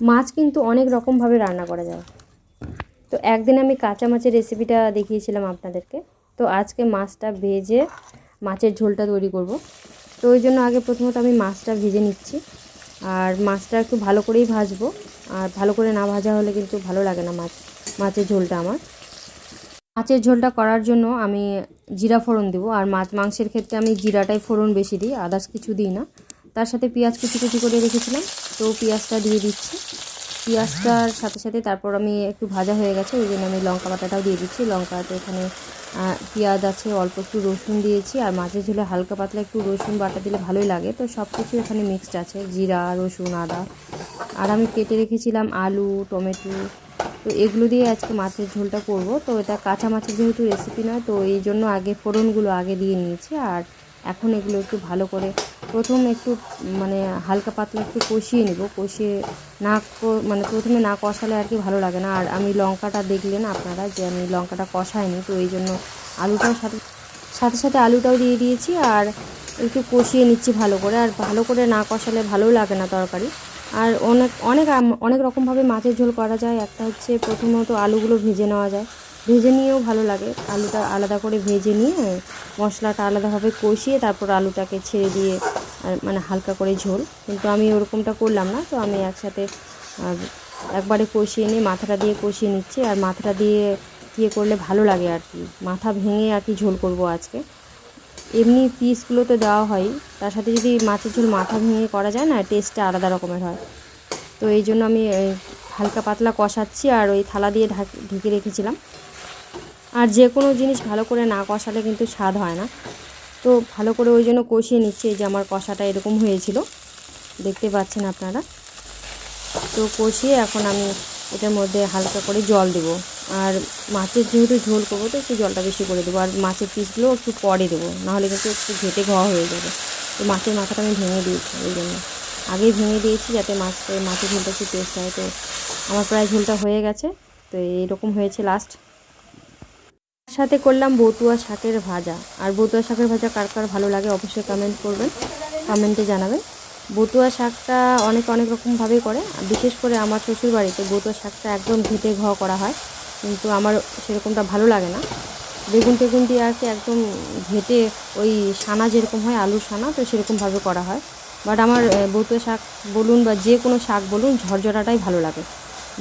মাছ কিন্তু অনেক রকমভাবে রান্না করা যায়। তো একদিন আমি কাঁচা মাছের রেসিপিটা দেখিয়েছিলাম আপনাদেরকে। তো আজকে মাছটা ভেজে মাছের ঝোলটা তৈরি করব। তো ওই জন্য আগে প্রথমত আমি মাছটা ভেজে নিচ্ছি। আর মাছটা একটু ভালো করেই ভাজবো। আর ভালো করে না ভাজা হলে কিন্তু ভালো লাগে না মাছ, মাছের ঝোলটা আমার। মাছের ঝোলটা করার জন্য আমি জিরা ফোড়ন দেবো। আর মাছ মাংসের ক্ষেত্রে আমি জিরাটাই ফোড়ন বেশি দিই আদার্স কিছু দিই না। তার সাথে পেঁয়াজ কুচি কুচি করে রেখেছিলাম তো পেঁয়াজটা দিয়ে দিচ্ছি। পেঁয়াজটার সাথে সাথে তারপর আমি একটু ভাজা হয়ে গেছে ওই জন্য আমি লঙ্কা বাটাটাও দিয়ে দিচ্ছি। লঙ্কাতে এখানে পেঁয়াজ আছে অল্প একটু রসুন দিয়েছি আর মাছের ঝোলে হালকা পাতলা একটু রসুন বাটা দিলে ভালোই লাগে। তো সব কিছু এখানে মিক্সড আছে জিরা রসুন আদা। আর আমি কেটে রেখেছিলাম আলু টমেটো তো এগুলো দিয়ে আজকে মাছের ঝোলটা করব। তো এটা কাঁচা মাছের যেহেতু রেসিপি নয় তো এই জন্য আগে ফোড়নগুলো আগে দিয়ে নিয়েছি। আর এখন এগুলো একটু ভালো করে প্রথম একটু মানে হালকা পাতলা একটু কষিয়ে নেব। কষিয়ে না মানে প্রথমে না কষালে আর কি ভালো লাগে না। আর আমি লঙ্কাটা দেখলেন আপনারা যে আমি লঙ্কাটা কষাইনি, তো এই জন্য আলুটাও সাথে সাথে সাথে আলুটাও দিয়ে দিয়েছি আর একটু কষিয়ে নিচ্ছি ভালো করে। আর ভালো করে না কষালে ভালোও লাগে না তরকারি। আর অনেক অনেক অনেক রকমভাবে মাছের ঝোল করা যায়। একটা হচ্ছে প্রথমত আলুগুলো ভেজে নেওয়া যায়। ভেজে নিয়েও ভালো লাগে। আলুটা আলাদা করে ভেজে নিয়ে মশলাটা আলাদাভাবে কষিয়ে তারপর আলুটাকে ছেড়ে দিয়ে মানে হালকা করে ঝোল। কিন্তু আমি ওরকমটা করলাম না, তো আমি একসাথে একবারে কষিয়ে নিয়ে মাথাটা দিয়ে কষিয়ে নিচ্ছি। আর মাথাটা দিয়ে ইয়ে করলে ভালো লাগে আর কি। মাথা ভেঙে আর কি ঝোল করব আজকে। এমনি পিসগুলো তো দেওয়া হয়। তার সাথে যদি মাছের ঝোল মাথা ভেঙে করা যায় না, টেস্টটা আলাদা রকমের হয়। তো এই জন্য আমি হালকা পাতলা কষাচ্ছি আর ওই থালা দিয়ে ঢাক, ঢেকে রেখেছিলাম। আর যে কোনো জিনিস ভালো করে না কষালে কিন্তু স্বাদ হয় না। তো ভালো করে ওই জন্য কষিয়ে নিচ্ছে যে আমার কষাটা এরকম হয়েছিল। দেখতে পাচ্ছেন আপনারা? তো কষিয়ে এখন আমি এটার মধ্যে হালকা করে জল দেবো। আর মাছের যেহেতু ঝোল করব, তো একটু জলটা বেশি করে দেবো। আর মাছের পিসগুলো একটু পরে দেবো, নাহলে কিন্তু একটু ঘেটে ঘোয়া হয়ে যাবে। তো মাছের মাথাটা আমি ভেঙে দিয়েছি ওই জন্য। আগেই ভেঙে দিয়েছি যাতে মাছটা, মাছের ঝোলটা একটু টেস্ট হয়। তো আমার প্রায় ঝোলটা হয়ে গেছে। তো এইরকম হয়েছে লাস্ট সাথে করলাম বতুয়া শাকের ভাজা। আর বতুয়া শাকের ভাজা কার কার ভালো লাগে অবশ্যই কমেন্ট করবেন। কমেন্টে জানাবেন। বতুয়া শাকটা অনেক অনেক রকমভাবেই করে। বিশেষ করে আমার শ্বশুর বাড়িতে বতুয়া শাকটা একদম ঘেটে ঘ করা হয়। কিন্তু আমার সেরকমটা ভালো লাগে না। বেগুন টেগুন দিয়ে আর কি একদম ঘেটে ওই সানা যেরকম হয়, আলুর সানা, তো সেরকমভাবে করা হয়। বাট আমার বতুয়া শাক বলুন বা যে কোনো শাক বলুন, ঝরঝরাটাই ভালো লাগে।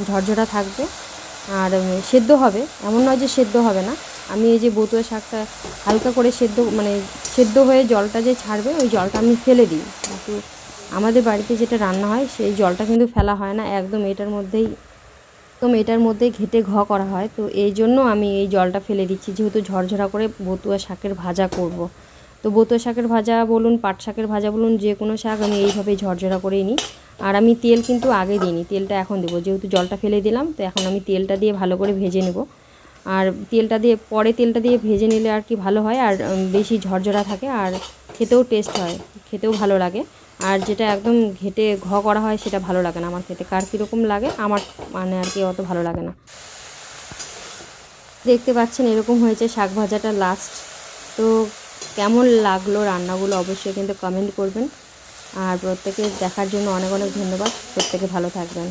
ঝরঝরা থাকবে। আর সেদ্ধ হবে। এমন নয় যে সেদ্ধ হবে না। আমি এই যে বতুয়া শাকটা হালকা করে সেদ্ধ মানে সেদ্ধ হয়ে জলটা যে ছাড়বে, ওই জলটা আমি ফেলে দিই। কিন্তু আমাদের বাড়িতে যেটা রান্না হয়, সেই জলটা কিন্তু ফেলা হয় না। একদম এটার মধ্যেই, একদম এটার মধ্যেই ঘেটে ঘ করা হয়। তো এই জন্য আমি এই জলটা ফেলে দিচ্ছি, যেহেতু ঝরঝরা করে বতুয়া শাকের ভাজা করব। তো বতুয়া শাকের ভাজা বলুন, পাট শাকের ভাজা বলুন, যে কোনো শাক আমি এইভাবে ঝরঝরা করেই নিই। আর আমি তেল কিন্তু আগে দিইনি, তেলটা এখন দেবো। যেহেতু জলটা ফেলে দিলাম, তো এখন আমি তেলটা দিয়ে ভালো করে ভেজে নেব। আর তেলটা দিয়ে, পরে তেলটা দিয়ে ভেজে নিলে আর কি ভালো হয়, আর বেশি ঝরঝরা থাকে আর খেতেও টেস্ট হয়, খেতেও ভালো লাগে। আর যেটা একদম ঘেটে ঘ করা হয় সেটা ভালো লাগে না আমার খেতে, কার কীরকম লাগে আমার মানে আর কি অত ভালো লাগে না। দেখতে পাচ্ছেন এরকম হয়েছে শাক ভাজাটা লাস্ট তো কেমন লাগল রান্নাগুলো অবশ্যই কিন্তু কমেন্ট করবেন। আর প্রত্যেকে দেখার জন্য অনেক অনেক ধন্যবাদ, প্রত্যেকে ভালো থাকবেন।